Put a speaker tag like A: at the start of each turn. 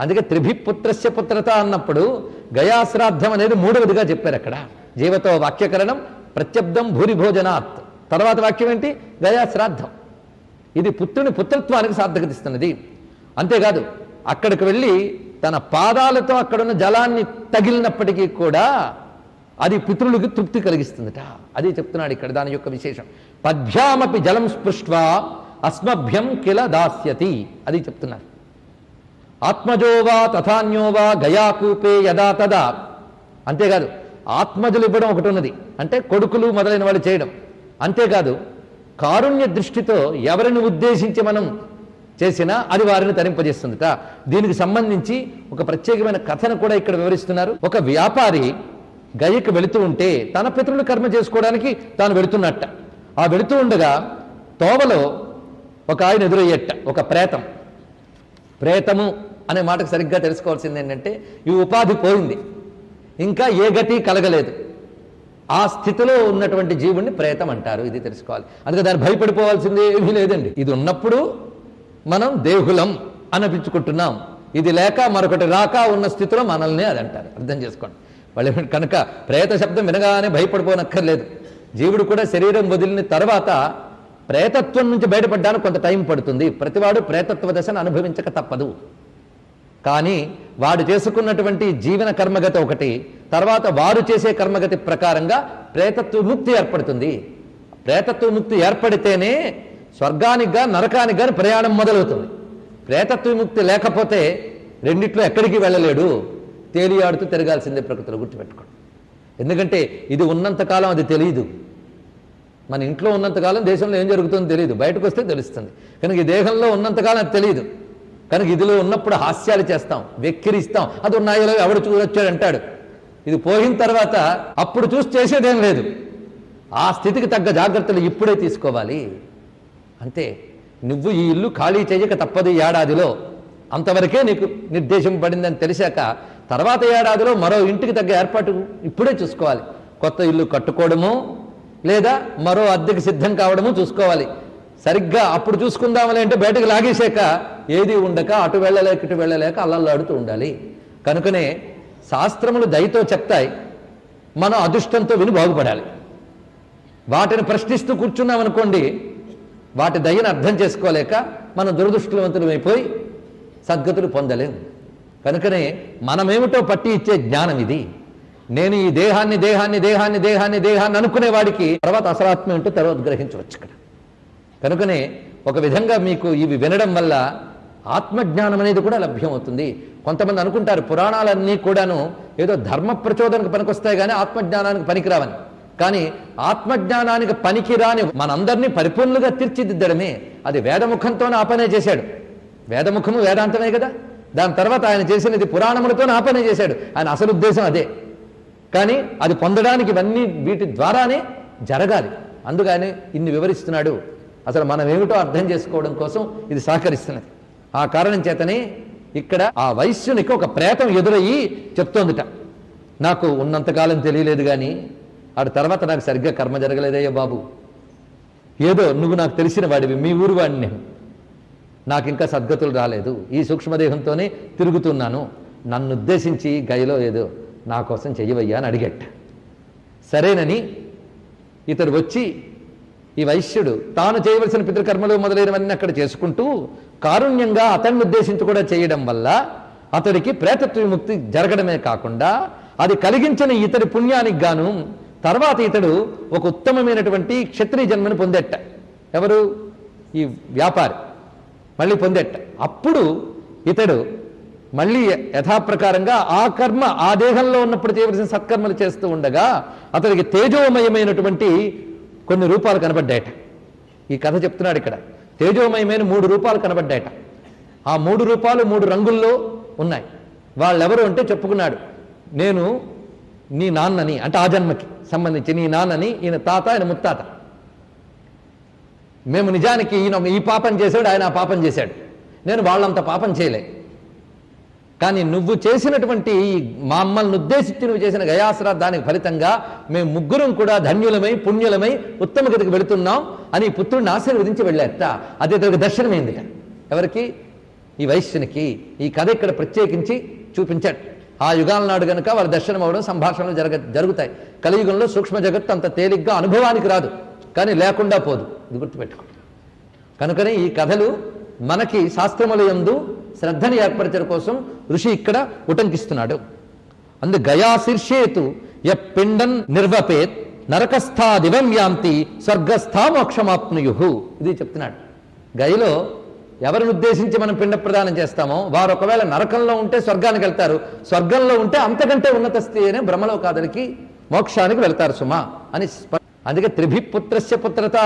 A: అందుకే త్రిభిపుత్రస్య పుత్రత అన్నప్పుడు గయాశ్రాద్ధం అనేది మూడవదిగా చెప్పారు అక్కడ. జీవతో వాక్యకరణం ప్రత్యబ్దం భూరిభోజనాత్. తర్వాత వాక్యం ఏంటి? గయాశ్రాద్ధం. ఇది పుత్రుని పుత్రత్వానికి సార్థకతిస్తున్నది అంతేకాదు అక్కడికి వెళ్ళి తన పాదాలతో అక్కడున్న జలాన్ని తగిలినప్పటికీ కూడా అది పితృలకు తృప్తి కలిగిస్తుందట. అది చెప్తున్నాడు ఇక్కడ దాని యొక్క విశేషం. పద్భ్యామపి జలం స్పృష్వా అస్మభ్యం కిల దాస్యతి. అది చెప్తున్నారు. ఆత్మజోవా తథాన్యోవా గయాకూపే యదా తదా. అంతేకాదు ఆత్మజులు ఇవ్వడం ఒకటి ఉన్నది అంటే కొడుకులు మొదలైన వాళ్ళు చేయడం. అంతేకాదు కారుణ్య దృష్టితో ఎవరిని ఉద్దేశించి మనం చేసినా అది వారిని తరింపజేస్తుందట. దీనికి సంబంధించి ఒక ప్రత్యేకమైన కథను కూడా ఇక్కడ వివరిస్తున్నారు. ఒక వ్యాపారి గయకు వెళుతూ ఉంటే తన పితరులు కర్మ చేసుకోవడానికి తాను వెళుతున్నట్ట. ఆ వెళుతూ ఉండగా తోవలో ఒక ఆయన ఎదురయ్యట ఒక ప్రేతం. ప్రేతము అనే మాటకు సరిగ్గా తెలుసుకోవాల్సింది ఏంటంటే ఈ ఉపాధి పోయింది. ఇంకా ఏ గతి కలగలేదు. ఆ స్థితిలో ఉన్నటువంటి జీవుణ్ణి ప్రేతం అంటారు ఇది తెలుసుకోవాలి. అందుకే దాన్ని భయపడిపోవాల్సింది ఏమీ లేదండి. ఇది ఉన్నప్పుడు మనం దేహులం అనిపించుకుంటున్నాం. ఇది లేక మరొకటి రాక ఉన్న స్థితిలో మనల్ని అది అంటారు. అర్థం చేసుకోండి. వాళ్ళు కనుక ప్రేత శబ్దం వినగానే భయపడిపోనక్కర్లేదు. జీవుడు కూడా శరీరం వదిలిన తర్వాత ప్రేతత్వం నుంచి బయటపడ్డానికి కొంత టైం పడుతుంది. ప్రతివాడు ప్రేతత్వ దశను అనుభవించక తప్పదు. కానీ వాడు చేసుకున్నటువంటి జీవన కర్మగతి ఒకటి తర్వాత వారు చేసే కర్మగతి ప్రకారంగా ప్రేతత్వ ముక్తి ఏర్పడుతుంది. ప్రేతత్వ ముక్తి ఏర్పడితేనే స్వర్గానికి కానీ నరకానికి కానీ ప్రయాణం మొదలవుతుంది. ప్రేతత్వ ముక్తి లేకపోతే రెండిట్లో ఎక్కడికి వెళ్ళలేడు. తేలియాడుతూ తిరగాల్సిందే ప్రకృతిలో గుర్తుపెట్టుకోండి. ఎందుకంటే ఇది ఉన్నంతకాలం అది తెలియదు. మన ఇంట్లో ఉన్నంతకాలం దేశంలో ఏం జరుగుతుందో తెలియదు. బయటకు వస్తే తెలుస్తుంది. కనుక ఈ దేహంలో ఉన్నంతకాలం అది తెలియదు. కనుక ఇదిలో ఉన్నప్పుడు హాస్యాలు చేస్తాం వెక్కిరిస్తాం. అది ఉన్నాయో ఎవడు చూడొచ్చాడు అంటాడు. ఇది పోయిన తర్వాత అప్పుడు చూసి చేసేదేం లేదు. ఆ స్థితికి తగ్గ జాగ్రత్తలు ఇప్పుడే తీసుకోవాలి. అంతే. నువ్వు ఈ ఇల్లు ఖాళీ చేయక తప్పదు ఈ ఏడాదిలో. అంతవరకే నీకు నిర్దేశం పడిందని తెలిసాక తర్వాత ఏడాదిలో మరో ఇంటికి తగ్గ ఏర్పాటు ఇప్పుడే చూసుకోవాలి. కొత్త ఇల్లు కట్టుకోవడము లేదా మరో అద్దెకి సిద్ధం కావడము చూసుకోవాలి. సరిగ్గా అప్పుడు చూసుకుందామని అంటే బయటకు లాగేసాక ఏది ఉండక అటు వెళ్ళలేక ఇటు వెళ్ళలేక అల్లల్లాడుతూ ఉండాలి. కనుకనే శాస్త్రములు దయతో చెప్తాయి మనం అదృష్టంతో విని బాగుపడాలి. వాటిని ప్రశ్నిస్తూ కూర్చున్నాం అనుకోండి వాటి దయను అర్థం చేసుకోలేక మనం దురదృష్టవంతులమైపోయి సద్గతులు పొందలేం. కనుకనే మనమేమిటో పట్టి ఇచ్చే జ్ఞానం ఇది. నేను ఈ దేహాన్ని దేహాన్ని దేహాన్ని దేహాన్ని దేహాన్ని అనుకునే వాడికి తర్వాత అసలాత్మ ఏంటో తర్వాత గ్రహించవచ్చు ఇక్కడ. కనుకనే ఒక విధంగా మీకు ఇవి వినడం వల్ల ఆత్మజ్ఞానం అనేది కూడా లభ్యమవుతుంది. కొంతమంది అనుకుంటారు పురాణాలన్నీ కూడాను ఏదో ధర్మ ప్రచోదనకు పనికొస్తాయి కానీ ఆత్మజ్ఞానానికి పనికిరావని. కానీ ఆత్మజ్ఞానానికి పనికిరాని మనందరినీ పరిపూర్ణులుగా తీర్చిదిద్దడమే. అది వేదముఖంతోనే ఆపనే చేశాడు. వేదముఖము వేదాంతమే కదా. దాని తర్వాత ఆయన చేసినది పురాణములతోనే ఆపనే చేశాడు. ఆయన అసలు ఉద్దేశం అదే. కానీ అది పొందడానికి ఇవన్నీ వీటి ద్వారానే జరగాలి. అందుకని ఇన్ని వివరిస్తున్నాడు. అసలు మనం ఏమిటో అర్థం చేసుకోవడం కోసం ఇది సహకరిస్తున్నది. ఆ కారణం చేతనే ఇక్కడ ఆ వైశ్యునికి ఒక ప్రేతం ఎదురయ్యి చెప్తోందిట. నాకు ఉన్నంతకాలం తెలియలేదు కానీ ఆడు తర్వాత నాకు సరిగ్గా కర్మ జరగలేదయ్యా బాబు. ఏదో నువ్వు నాకు తెలిసిన వాడివి మీ ఊరు వాడిని నేను. నాకు ఇంకా సద్గతులు రాలేదు. ఈ సూక్ష్మదేహంతోనే తిరుగుతున్నాను. నన్ను ఉద్దేశించి గయలో ఏదో నా కోసం చెయ్యవయ్యా అని అడిగట్ట సరేనని ఇతడు వచ్చి ఈ వైశ్యుడు తాను చేయవలసిన పితృకర్మలు మొదలైనవన్నీ అక్కడ చేసుకుంటూ కారుణ్యంగా అతన్ని ఉద్దేశించి కూడా చేయడం వల్ల అతడికి ప్రేతత్వ విముక్తి జరగడమే కాకుండా అది కలిగించిన ఇతడి పుణ్యానికి గాను తర్వాత ఇతడు ఒక ఉత్తమమైనటువంటి క్షత్రియ జన్మని పొందెట్ట. ఎవరు? ఈ వ్యాపారి. మళ్ళీ పొందెట్ట. అప్పుడు ఇతడు మళ్ళీ యథాప్రకారంగా ఆ కర్మ ఆ దేహంలో ఉన్నప్పుడు చేయవలసిన సత్కర్మలు చేస్తూ ఉండగా అతడికి తేజోమయమైనటువంటి కొన్ని రూపాలు కనబడ్డాయట. ఈ కథ చెప్తున్నాడు ఇక్కడ. తేజోమయమైన మూడు రూపాలు కనబడ్డాయట. ఆ మూడు రూపాలు మూడు రంగుల్లో ఉన్నాయి. వాళ్ళెవరు అంటే చెప్పుకున్నాడు. నేను నీ నాన్నని అంటే ఆ జన్మకి సంబంధించి నీ నాన్నని ఈయన తాత ఆయన ముత్తాత. మేము నిజానికి ఈయన ఈ పాపం చేశాడు ఆయన ఆ పాపం చేశాడు. నేను వాళ్ళంత పాపం చేయలే. కానీ నువ్వు చేసినటువంటి మమ్మల్ని ఉద్దేశించి నువ్వు చేసిన గయాశ్రాద్ధానికి ఫలితంగా మేము ముగ్గురం కూడా ధన్యులమై పుణ్యులమై ఉత్తమ గతికి వెళుతున్నాం అని ఈ పుత్రుడిని ఆశీర్వదించి వెళ్ళేట అది ఇతనికి దర్శనమైందిట ఎవరికి? ఈ వైశ్యునికి. ఈ కథ ఇక్కడ ప్రత్యేకించి చూపించాడు. ఆ యుగాల నాడు గనుక వారి దర్శనం అవ్వడం సంభాషణలు జరగ జరుగుతాయి. కలియుగంలో సూక్ష్మ జగత్తు అంత తేలిగ్గా అనుభవానికి రాదు. కానీ లేకుండా పోదు. ఇది గుర్తుపెట్టుకో. కనుకనే ఈ కథలు మనకి శాస్త్రముల యందు శ్రద్ధని ఏర్పరచడం కోసం ఋషి ఇక్కడ ఉటంకిస్తున్నాడు. అందు గయా శీర్షేతు య పిండన్ నిర్వపేత్ నరకస్థా దివం యాంతి స్వర్గస్థా మోక్షమాప్నుయు ఇది చెప్తున్నాడు. గయలో ఎవరిని ఉద్దేశించి మనం పిండ ప్రదానం చేస్తామో వారు ఒకవేళ నరకంలో ఉంటే స్వర్గానికి వెళ్తారు. స్వర్గంలో ఉంటే అంతకంటే ఉన్నత స్థితి అనే బ్రహ్మలో కాదలికి మోక్షానికి వెళ్తారు సుమా అని అందుకే త్రిభిపుత్రస్య పుత్రత